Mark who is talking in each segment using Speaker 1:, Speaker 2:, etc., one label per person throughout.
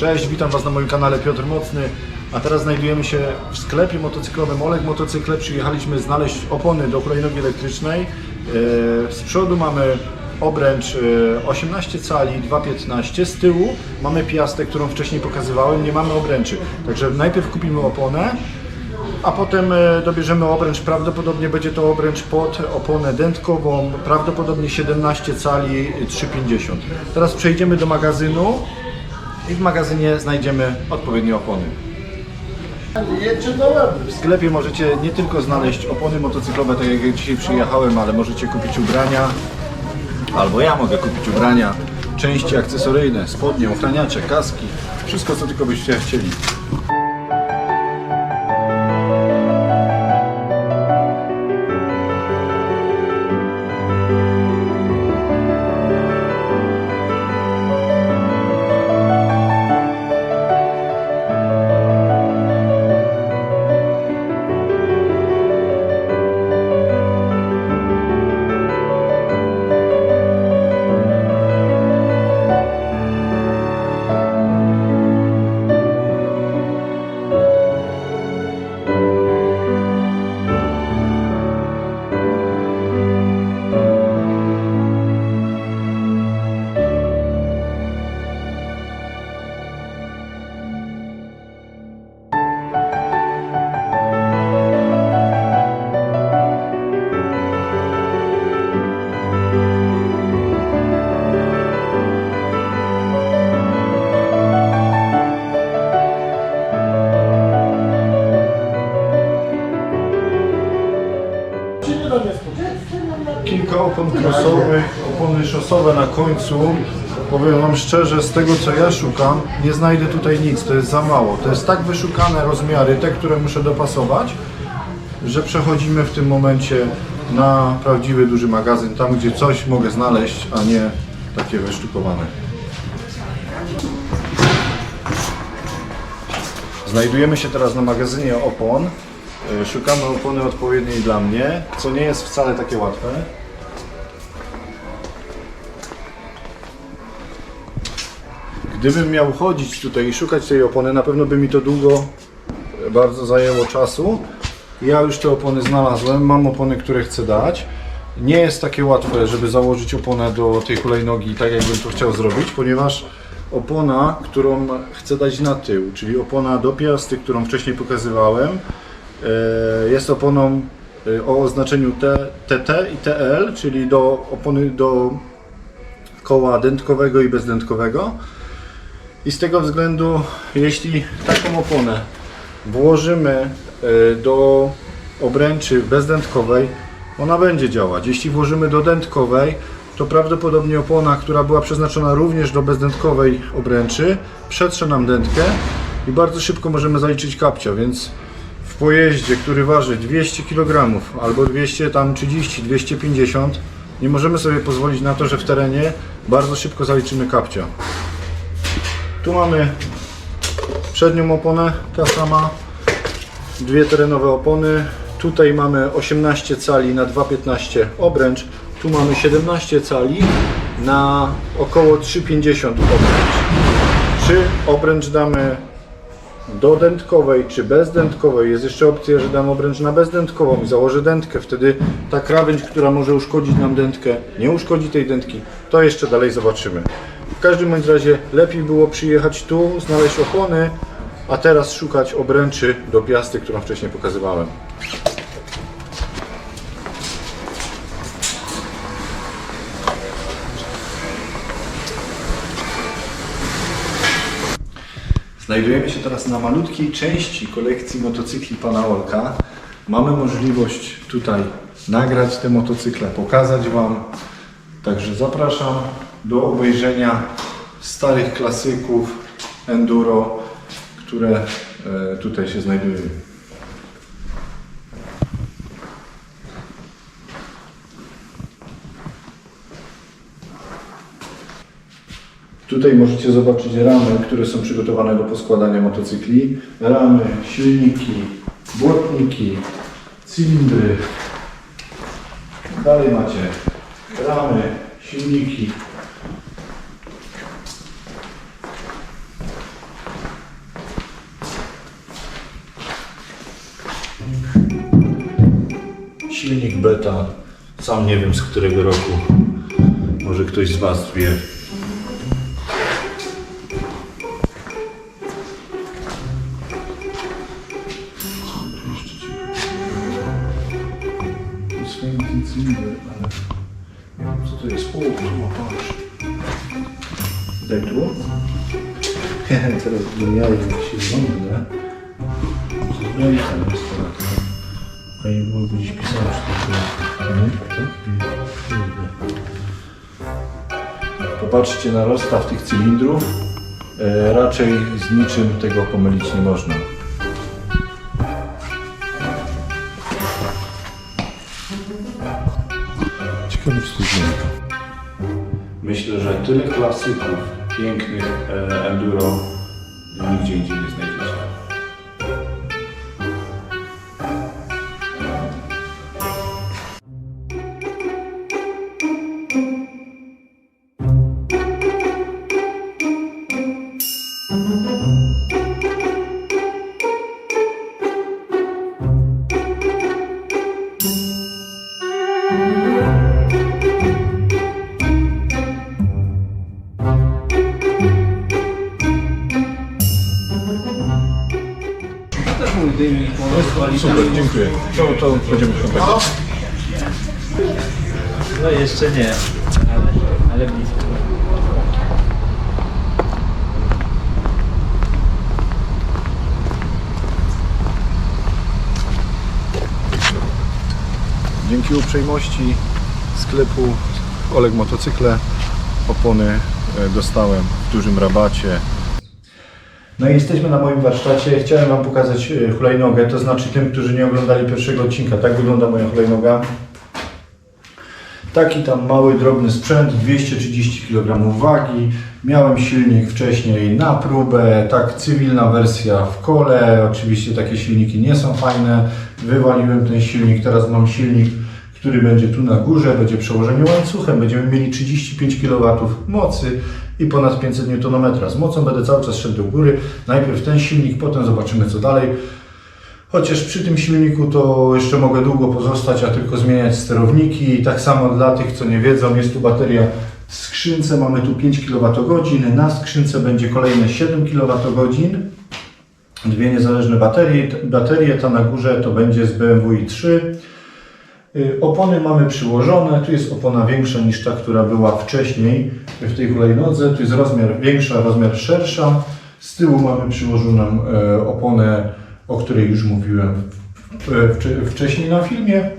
Speaker 1: Cześć, witam Was na moim kanale Piotr Mocny. A teraz znajdujemy się w sklepie motocyklowym Oleg Motocykle. Przyjechaliśmy znaleźć opony do hulajnogi elektrycznej. E, Z przodu mamy obręcz e, 18 cali 2.15. Z tyłu mamy piastę, którą wcześniej pokazywałem. Nie mamy obręczy. Także najpierw kupimy oponę. A potem e, dobierzemy obręcz, prawdopodobnie będzie to obręcz pod oponę dętkową, prawdopodobnie 17 cali 3,50. Teraz przejdziemy do magazynu i w magazynie znajdziemy odpowiednie opony. W sklepie możecie nie tylko znaleźć opony motocyklowe, tak jak ja dzisiaj przyjechałem, ale możecie kupić ubrania, albo ja mogę kupić ubrania, części akcesoryjne, spodnie, ochraniacze, kaski, wszystko co tylko byście chcieli. Szosowe na końcu. Powiem Wam szczerze, z tego co ja szukam, nie znajdę tutaj nic, to jest za mało. To jest tak wyszukane rozmiary, te, które muszę dopasować, że przechodzimy w tym momencie na prawdziwy duży magazyn, tam gdzie coś mogę znaleźć, a nie takie wysztukowane. Znajdujemy się teraz na magazynie opon. Y, Szukamy opony odpowiedniej dla mnie, co nie jest wcale takie łatwe. Gdybym miał chodzić tutaj i szukać tej opony, na pewno by mi to długo e, bardzo zajęło czasu. Ja już te opony znalazłem, mam opony, które chcę dać. Nie jest takie łatwe, żeby założyć oponę do tej hulajnogi tak, jakbym to chciał zrobić, ponieważ opona, którą chcę dać na tył, czyli opona do piasty, którą wcześniej pokazywałem, e, jest oponą e, o oznaczeniu TT i TL, czyli do opony do koła dętkowego i bezdętkowego. I z tego względu, jeśli taką oponę włożymy e, do obręczy bezdętkowej, ona będzie działać. Jeśli włożymy do dętkowej, to prawdopodobnie opona, która była przeznaczona również do bezdętkowej obręczy, przetrze nam dętkę i bardzo szybko możemy zaliczyć kapcia, więc w pojeździe, który waży 200 kg albo 200 tam 30, 250, nie możemy sobie pozwolić na to, że w terenie bardzo szybko zaliczymy kapcia. Tu mamy przednią oponę, ta sama, dwie terenowe opony. Tutaj mamy 18 cali na 2,15 obręcz. Tu mamy 17 cali na około 3,50 obręcz. Czy obręcz damy do dętkowej czy bezdętkowej? Jest jeszcze opcja, że dam obręcz na bezdętkową i założę dętkę. Wtedy ta krawędź, która może uszkodzić nam dętkę, nie uszkodzi tej dętki. To jeszcze dalej zobaczymy. W każdym bądź razie lepiej było przyjechać tu, znaleźć opony, a teraz szukać obręczy do piasty, którą wcześniej pokazywałem. Znajdujemy się teraz na malutkiej części kolekcji motocykli pana Olka. Mamy możliwość tutaj nagrać te motocykle, pokazać Wam. Także zapraszam do obejrzenia starych klasyków enduro, które e, tutaj się znajdują. Tutaj możecie zobaczyć ramy, które są przygotowane do poskładania motocykli. Ramy, silniki, błotniki, cylindry. Dalej macie ramy, silniki. Silnik beta. Sam nie wiem z którego roku. Może ktoś z Was wie. Swoim cylinder, ale nie wiem co to jest. O, tu patrz. Teraz zmieniają się rządy, i tam jest to. Fajnie byłoby gdzieś pisać, czy to Kurde. Popatrzcie na rozstaw tych cylindrów. E, raczej z niczym tego pomylić nie można. Ciekawe, czy to zmienia. Myślę, że tyle klasyków pięknych e, enduro nigdzie indziej nie znajdziecie. Super, dziękuję. To, to będziemy kontaktować.
Speaker 2: No jeszcze nie, ale, ale blisko.
Speaker 1: Dzięki uprzejmości sklepu Oleg Motocykle opony e, dostałem w dużym rabacie. No i jesteśmy na moim warsztacie. Chciałem Wam pokazać e, hulajnogę, to znaczy tym, którzy nie oglądali pierwszego odcinka. Tak wygląda moja hulajnoga. Taki tam mały, drobny sprzęt, 230 kg wagi. Miałem silnik wcześniej na próbę, tak cywilna wersja w kole. Oczywiście takie silniki nie są fajne. Wywaliłem ten silnik, teraz mam silnik, który będzie tu na górze, będzie przełożenie łańcuchem. Będziemy mieli 35 kW mocy i ponad 500 Nm. Z mocą będę cały czas szedł do góry. Najpierw ten silnik, potem zobaczymy co dalej. Chociaż przy tym silniku to jeszcze mogę długo pozostać, a tylko zmieniać sterowniki. Tak samo dla tych, co nie wiedzą, jest tu bateria w skrzynce, mamy tu 5 kWh, na skrzynce będzie kolejne 7 kWh. Dwie niezależne baterie, baterie, ta na górze to będzie z BMW i3. Y, Opony mamy przyłożone, tu jest opona większa niż ta, która była wcześniej w tej hulajnodze. Tu jest rozmiar większa, rozmiar szersza. Z tyłu mamy przyłożoną e, oponę, o której już mówiłem w- wcześniej na filmie.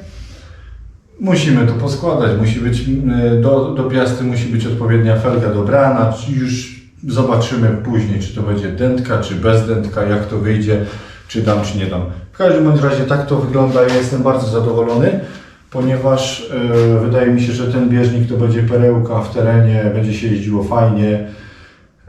Speaker 1: Musimy to poskładać, musi być e, do, do piasty musi być odpowiednia felga dobrana. Już zobaczymy później, czy to będzie dętka, czy bez dętka, jak to wyjdzie, czy dam, czy nie dam. W każdym razie tak to wygląda. Ja jestem bardzo zadowolony, ponieważ e, wydaje mi się, że ten bieżnik to będzie perełka w terenie, będzie się jeździło fajnie.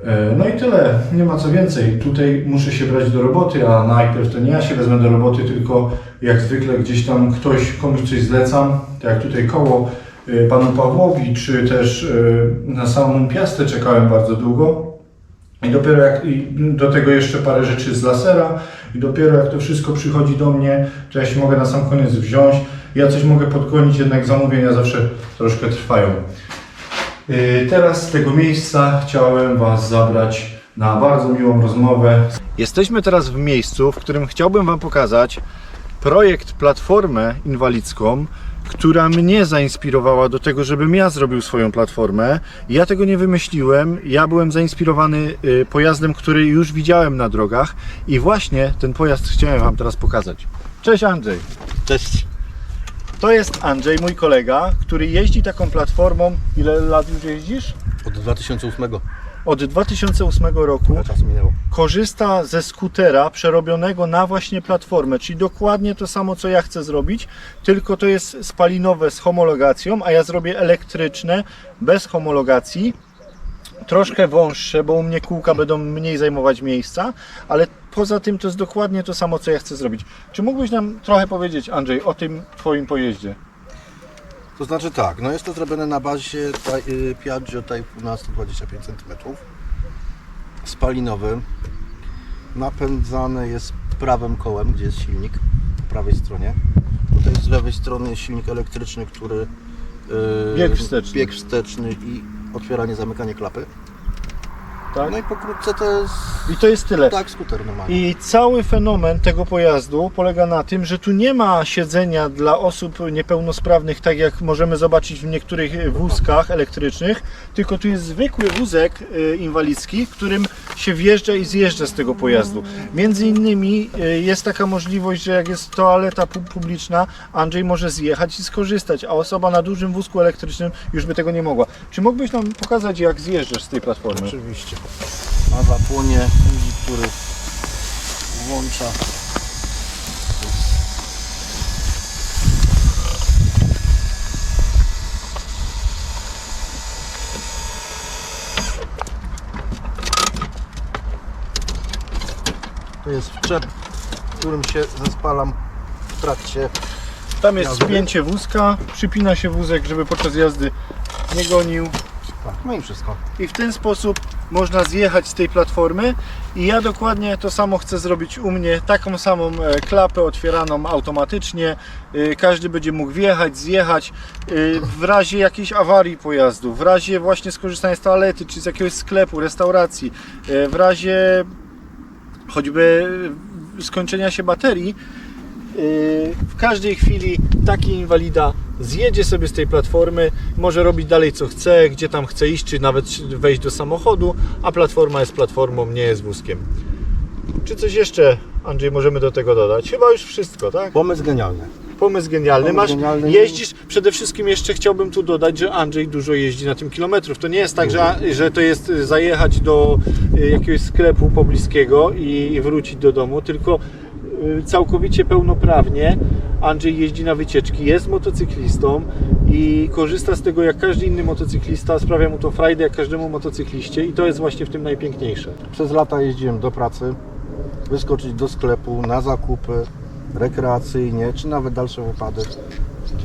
Speaker 1: E, No i tyle, nie ma co więcej. Tutaj muszę się brać do roboty, a najpierw to nie ja się wezmę do roboty, tylko jak zwykle gdzieś tam ktoś, komuś coś zlecam, tak jak tutaj koło e, panu Pawłowi, czy też na samą piastę czekałem bardzo długo. I dopiero jak i do tego jeszcze parę rzeczy z lasera i dopiero jak to wszystko przychodzi do mnie, to ja się mogę na sam koniec wziąć. Ja coś mogę podgonić, jednak zamówienia zawsze troszkę trwają. Yy, Teraz z tego miejsca chciałem Was zabrać na bardzo miłą rozmowę. Jesteśmy teraz w miejscu, w którym chciałbym Wam pokazać projekt Platformę Inwalidzką, która mnie zainspirowała do tego, żebym ja zrobił swoją platformę. Ja tego nie wymyśliłem, ja byłem zainspirowany y, pojazdem, który już widziałem na drogach i właśnie ten pojazd chciałem Wam teraz pokazać. Cześć Andrzej.
Speaker 3: Cześć.
Speaker 1: To jest Andrzej, mój kolega, który jeździ taką platformą. Ile lat już jeździsz?
Speaker 3: Od 2008
Speaker 1: Od 2008 roku
Speaker 3: czasu minęło.
Speaker 1: korzysta ze skutera przerobionego na właśnie platformę, czyli dokładnie to samo, co ja chcę zrobić, tylko to jest spalinowe z homologacją, a ja zrobię elektryczne bez homologacji. Troszkę wąższe, bo u mnie kółka będą mniej zajmować miejsca, ale poza tym to jest dokładnie to samo, co ja chcę zrobić. Czy mógłbyś nam trochę powiedzieć, Andrzej, o tym Twoim pojeździe?
Speaker 3: To znaczy tak, no jest to zrobione na bazie taj, y, Piaggio Type na 125 cm. Spalinowym. Napędzane jest prawym kołem, gdzie jest silnik, po prawej stronie. Tutaj z lewej strony jest silnik elektryczny, który... yy,
Speaker 1: Bieg wsteczny.
Speaker 3: Bieg wsteczny i otwieranie, zamykanie klapy.
Speaker 1: Tak?
Speaker 3: No i pokrótce to jest...
Speaker 1: I to jest tyle.
Speaker 3: Tak, skuter normalny.
Speaker 1: I cały fenomen tego pojazdu polega na tym, że tu nie ma siedzenia dla osób niepełnosprawnych, tak jak możemy zobaczyć w niektórych wózkach elektrycznych, tylko tu jest zwykły wózek y, inwalidzki, w którym się wjeżdża i zjeżdża z tego pojazdu. Między innymi y, jest taka możliwość, że jak jest toaleta pu- publiczna, Andrzej może zjechać i skorzystać, a osoba na dużym wózku elektrycznym już by tego nie mogła. Czy mógłbyś nam pokazać, jak zjeżdżasz z tej platformy?
Speaker 3: Oczywiście. Ma zapłonie guzik, który włącza. To jest wczep, którym się zespalam w trakcie
Speaker 1: Tam jest
Speaker 3: Jazdy.
Speaker 1: spięcie wózka, przypina się wózek, żeby podczas jazdy nie gonił.
Speaker 3: Tak, no i wszystko.
Speaker 1: i w ten sposób można zjechać z tej platformy. I ja dokładnie to samo chcę zrobić u mnie, taką samą e, klapę otwieraną automatycznie, E, każdy będzie mógł wjechać, zjechać. E, w razie jakiejś awarii pojazdu, w razie właśnie skorzystania z toalety czy z jakiegoś sklepu, restauracji, w razie choćby skończenia się baterii, Yy, w każdej chwili taki inwalida zjedzie sobie z tej platformy, może robić dalej co chce, gdzie tam chce iść, czy nawet wejść do samochodu, a platforma jest platformą, nie jest wózkiem. Czy coś jeszcze, Andrzej, możemy do tego dodać? Chyba już wszystko, tak?
Speaker 3: Pomysł genialny.
Speaker 1: Pomysł genialny.
Speaker 3: Pomysł
Speaker 1: Masz,
Speaker 3: genialny.
Speaker 1: jeździsz, przede wszystkim jeszcze chciałbym tu dodać, że Andrzej dużo jeździ na tym kilometrów. To nie jest tak, że, że to jest y, zajechać do y, jakiegoś sklepu pobliskiego i, wrócić do domu, tylko y, całkowicie pełnoprawnie Andrzej jeździ na wycieczki, jest motocyklistą i korzysta z tego jak każdy inny motocyklista, sprawia mu to frajdę jak każdemu motocykliście i to jest właśnie w tym najpiękniejsze.
Speaker 3: Przez lata jeździłem do pracy, wyskoczyć do sklepu, na zakupy, rekreacyjnie, czy nawet dalsze wypady.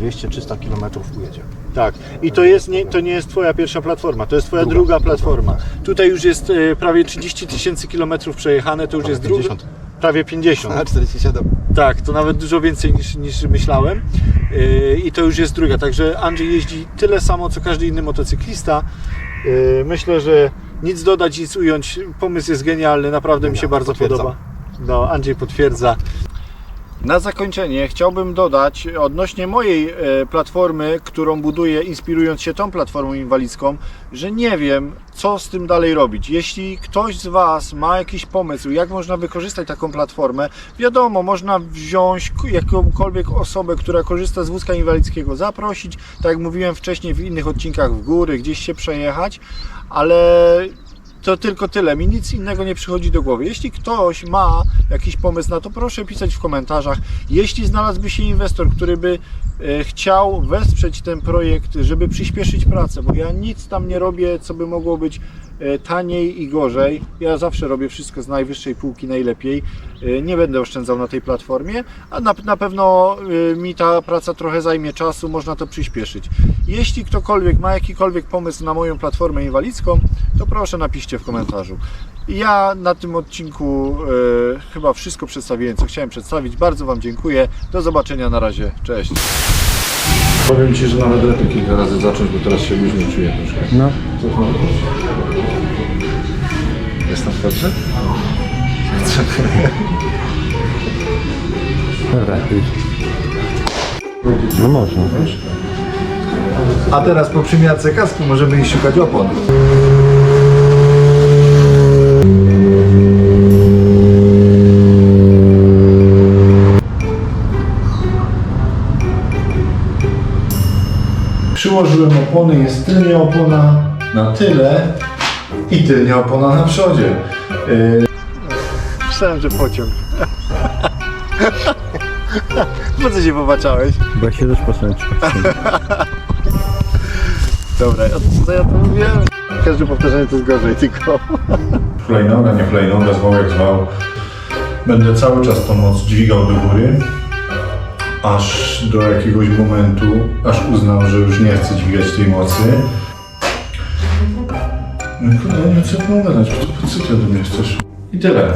Speaker 3: 200-300 km ujedzie.
Speaker 1: Tak, i to, jest nie, to nie jest Twoja pierwsza platforma, to jest Twoja druga,
Speaker 3: Druga.
Speaker 1: platforma. Tutaj już jest e, prawie 30 tysięcy kilometrów przejechane, to już
Speaker 3: Prawie
Speaker 1: jest druga.
Speaker 3: 50.
Speaker 1: Prawie 50.
Speaker 3: A 47.
Speaker 1: Tak, to nawet dużo więcej niż, niż myślałem. Yy, I to już jest druga. Także Andrzej jeździ tyle samo, co każdy inny motocyklista. Yy, Myślę, że nic dodać, nic ująć. Pomysł jest genialny, naprawdę mi się bardzo podoba. No, Andrzej potwierdza. Na zakończenie chciałbym dodać odnośnie mojej e, platformy, którą buduję inspirując się tą platformą inwalidzką, że nie wiem co z tym dalej robić. Jeśli ktoś z Was ma jakiś pomysł, jak można wykorzystać taką platformę, wiadomo, można wziąć jakąkolwiek osobę, która korzysta z wózka inwalidzkiego, zaprosić, tak jak mówiłem wcześniej w innych odcinkach w góry, gdzieś się przejechać, ale to tylko tyle. Mi nic innego nie przychodzi do głowy. Jeśli ktoś ma jakiś pomysł na to, proszę pisać w komentarzach. Jeśli znalazłby się inwestor, który by e, chciał wesprzeć ten projekt, żeby przyspieszyć pracę, bo ja nic tam nie robię, co by mogło być e, taniej i gorzej. Ja zawsze robię wszystko z najwyższej półki najlepiej. E, Nie będę oszczędzał na tej platformie, a na, na pewno mi ta praca trochę zajmie czasu, można to przyspieszyć. Jeśli ktokolwiek ma jakikolwiek pomysł na moją platformę inwalidzką, to proszę napiszcie w komentarzu. Ja na tym odcinku e, chyba wszystko przedstawiłem, co chciałem przedstawić. Bardzo Wam dziękuję. Do zobaczenia na razie. Cześć. Powiem Ci, że nawet lepiej kilka razy zacząć, bo teraz się luźniej czuję troszkę.
Speaker 2: No.
Speaker 1: Jestem w kadrze?
Speaker 2: Dobra, No można.
Speaker 1: A teraz po przymiarce kasku możemy iść szukać opon. Przyłożyłem opony, jest tylnia opona na tyle i tylnia opona na przodzie. Yy... Myślałem, że pociąg. Po co się popatrzałeś?
Speaker 2: Bo ja się też posunąć.
Speaker 1: Dobra, co ja to mówiłem? Każde powtarzanie to jest gorzej, tylko... Hulajnoga, nie hulajnoga, zwał jak zwał. Będę cały czas tą moc dźwigał do góry, aż do jakiegoś momentu, aż uznam, że już nie chcę dźwigać tej mocy. No kurde, nie chcę pogadać, po co ty ode mnie chcesz? I tyle.